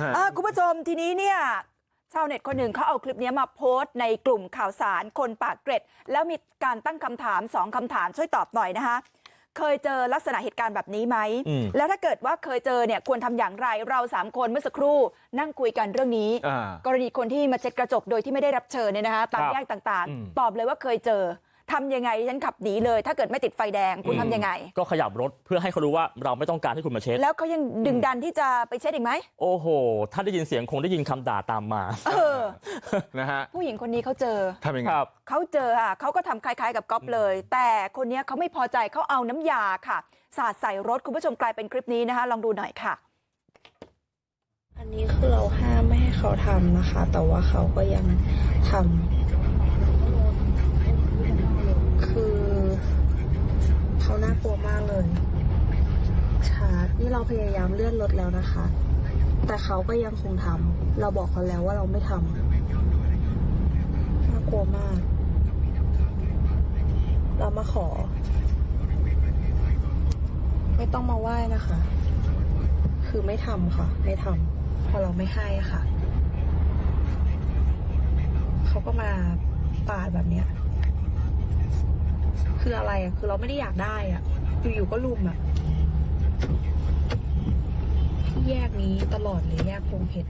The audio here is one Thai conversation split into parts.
ฮะอะคุณผู้ชมทีนี้เนี่ยชาวเน็ตคนหนึ่งเขาเอาคลิปนี้มาโพสต์ในกลุ่มข่าวสารคนปากเกร็ด แล้วมีการตั้งคำถามสองคำถามช่วยตอบหน่อยนะคะเคยเจอลักษณะเหตุการณ์แบบนี้ไหมอืมแล้วถ้าเกิดว่าเคยเจอเนี่ยควรทำอย่างไร เราสามคนเมื่อสักครู่นั่งคุยกันเรื่องนี้อ่ากรณีคนที่มาเช็ดกระจกโดยที่ไม่ได้รับเชิญเนี่ยนะคะตามครับแยกต่างอืมๆตอบเลยว่าเคยเจอ ทำยังไงดิฉันขับหนีเลย ถ้าเกิดไม่ติดไฟแดงคุณทำยังไง ก็ขยับรถเพื่อให้เขารู้ว่าเราไม่ต้องการให้คุณมาเช็ดแล้วเขายังดึงดันที่จะไปเช็ดอีกไหมโอ้โห ถ้าได้ยินเสียงคงได้ยินคำด่าตามมาเออนะฮะผู้หญิงคนนี้เขาเจอทำยังไงครับเขาเจอค่ะเขาก็ทำคล้าย ๆ กับก๊อฟเลย แต่คนนี้เขาไม่พอใจเขาเอาน้ำยาค่ะ สาดใส่รถคุณผู้ชมกลายเป็นคลิปนี้นะคะลองดูหน่อยค่ะอันนี้คือเราห้ามไม่ให้เขาทำนะคะ แต่ว่าเขาก็ยังทำคือเขาน่ากลัวมากเลยชาร์จนี่เรา พยายามเลื่อนรถแล้วนะคะ แต่เขาก็ยังคงทำเราบอกเขาแล้วว่าเราไม่ทำน่ากลัวมาก เรามาขอ ไม่ต้องมาไหว้นะคะ คือไม่ทำค่ะ ไม่ทำพอเราไม่ให้อะค่ะ เขาก็มาปาดแบบเนี้ยคืออะไรอะคือเราไม่ได้อยากได้อะอยู่ๆก็ลุมอะ แยกนี้ตลอดเลยแยกพงเพชร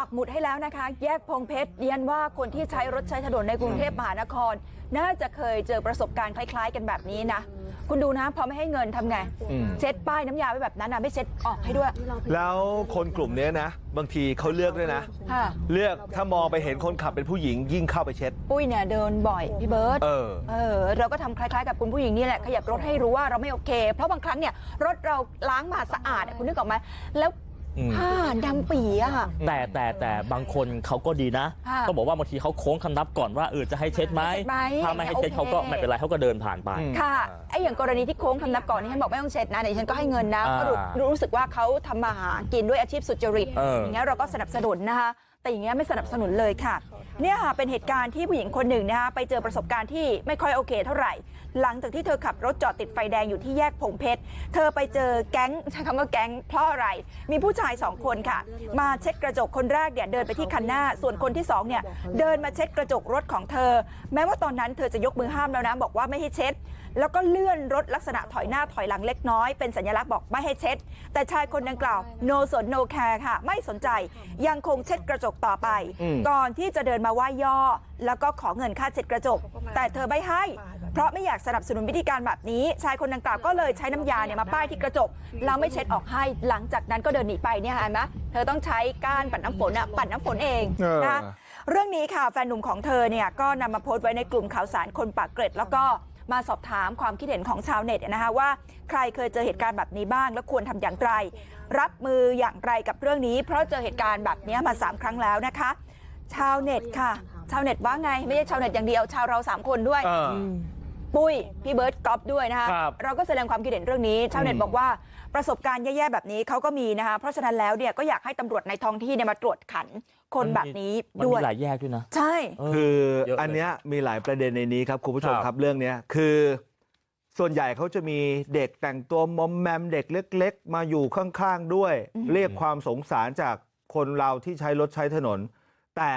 ปักหมุดให้แล้วนะคะ แยกพงเพชรเรียนว่าคนที่ใช้รถใช้ถนนในกรุงเทพมหานคร น่าจะเคยเจอประสบการณ์คล้าย ๆ กันแบบนี้นะ คุณดูนะพอไม่ให้เงินทำไงอืมเช็ดป้ายน้ำยาไว้แบบนั้นนะไม่เช็ดออกให้ด้วย แล้วคนกลุ่มเนี้ยนะ บางทีเขาเลือกด้วยนะ ค่ะ เลือกถ้ามองไปเห็นคนขับเป็นผู้หญิงยิ่งเข้าไปเช็ด ปุ้ยเนี่ยเดินบ่อยพี่เบิร์ต เออ เออเราก็ทำคล้ายๆกับคุณผู้หญิงนี่แหละขยับรถให้รู้ว่าเราไม่โอเค เพราะบางครั้งเนี่ยรถเราล้างมาสะอาดอะคุณนึกออกไหมแล้วอืม ผ้าดำปีอะค่ะ แต่แต่แต่บางคนเขาก็ดีนะค่ะก็บอกว่าบางทีเขาโค้งคำนับก่อนว่าเออจะให้เช็ดไหมให้เช็ดไหมถ้าไม่ให้เช็ดโอเค เขาก็ไม่เป็นไรเขาก็เดินผ่านไปอืมค่ะไอ้อย่างกรณีที่โค้งคำนับก่อนนี่ฉันบอกไม่ต้องเช็ดนะเดี๋ยวฉันก็ให้เงินนะอ่าเพราะรู้รู้สึกว่าเขาทำมาหากินด้วยอาชีพสุจริตเอออ อย่างเงี้ยเราก็สนับสนุนนะคะ แต่อย่างเงี้ยไม่สนับสนุนเลยค่ะเนี่ยค่ะเป็นเหตุการณ์ที่ผู้หญิงคนหนึ่งนะคะไปเจอประสบการณ์ที่ไม่ค่อยโอเคเท่าไหร่ หลังจากที่เธอขับรถจอดติดไฟแดงอยู่ที่แยกผงเพชร เธอไปเจอแก๊งใช้คำว่าแก๊งเพราะอะไร มีผู้ชายสองคนค่ะ มาเช็ดกระจกคนแรกเนี่ยเดินไปที่คันหน้า ส่วนคนที่สองเนี่ยเดินมาเช็ดกระจกรถของเธอ แม้ว่าตอนนั้นเธอจะยกมือห้ามแล้วนะบอกว่าไม่ให้เช็ดแล้วก็เลื่อนรถลักษณะถอยหน้าถอยหลังเล็กน้อยเป็นสัญลักษณ์บอกไม่ให้เช็ด แต่ชายคนดังกล่าว no สน no care ค่ะ ไม่สนใจยังคงเช็ดกระจกต่อไปอืมก่อนที่จะเดินมาไหว้ย่อ แล้วก็ขอเงินค่าเช็ดกระจก แต่เธอไม่ให้ เพราะไม่อยากสนับสนุนวิธีการแบบนี้ ชายคนดังกล่าวก็เลยใช้น้ำยาเนี่ยมาป้ายที่กระจกแล้วไม่เช็ดออกให้หลังจากนั้นก็เดินหนีไปเนี่ยเห็นไหมเธอต้องใช้ก้านปัดน้ำฝนอะปัดน้ำฝนเองเออนะเรื่องนี้ค่ะแฟนหนุ่มของเธอเนี่ยก็นำมาโพสต์ไว้ในกลุ่มข่าวสารคนปากเกร็ดแล้วก็ มาสอบถามความคิดเห็นของชาวเน็ตนะคะว่าใครเคยเจอเหตุการณ์แบบนี้บ้าง แล้วควรทำอย่างไร รับมืออย่างไรกับเรื่องนี้ เพราะเจอเหตุการณ์แบบนี้มาสามครั้งแล้วนะคะ ชาวเน็ตค่ะ ชาวเน็ตว่าไง ไม่ใช่ชาวเน็ตอย่างเดียว ชาวเราสามคนด้วย ปุ้ยพี่เบิร์ตก๊อฟด้วยนะคะครับเราก็แสดงความคิดเห็นเรื่องนี้ชาวเน็ตอืมบอกว่าประสบการณ์แย่ๆแบบนี้เขาก็มีนะคะเพราะฉะนั้นแล้วเนี่ยก็อยากให้ตำรวจในท้องที่เนี่ยมาตรวจขันคนแบบนี้มันด้วมียหลายแยกด้วยนะใช่เออคือเยอะเลยอันเนี้ยมีหลายประเด็นในนี้ครับคุณผู้ชมครับครับเรื่องเนี้ยคือส่วนใหญ่เขาจะมีเด็กแต่งตัวมอมแมมเด็กเล็ก ๆ มาอยู่ข้างๆด้วย เรียกความสงสารจากคนเราที่ใช้รถใช้ถนน แต่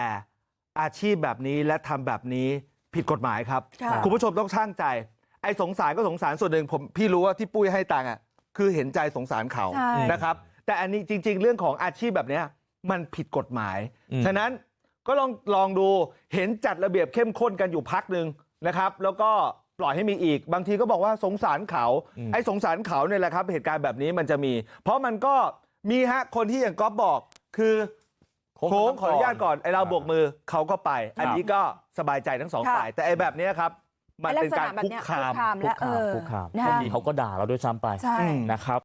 อาชีพแบบนี้และทำแบบนี้ ผิดกฎหมายครับค่ะคุณผู้ชมต้องช่างใจไอ้สงสารก็สงสารส่วนหนึ่งผมพี่รู้ว่าที่ปุ้ยให้ตังค์อะคือเห็นใจสงสารเขาใช่นะครับแต่อันนี้จริง ๆ เรื่องของอาชีพแบบเนี้ยมันผิดกฎหมายอืมฉะนั้นก็ลองลองดูเห็นจัดระเบียบเข้มข้นกันอยู่พักหนึ่งนะครับ แล้วก็ปล่อยให้มีอีก บางทีก็บอกว่าสงสารเขาไอ้สงสารเขาเนี่ยแหละครับ เหตุการณ์แบบนี้มันจะมี เพราะมันก็มีฮะคนที่อย่างก๊อฟบอกคือ โค้งโค้งก่อนขออนุญาตก่อนไอ้เราครับโบกมือเขาก็ไปอันครับนี้ก็สบายใจทั้งสองค่ะฝ่ายแต่ไอ้แบบเนี้ยครับมันเป็นการคุกคามคุกคามคุและกเอคามอคุกคามนะบางคะทีเขาก็ด่าเราด้วยซ้ำไปใช่อืมนะครับ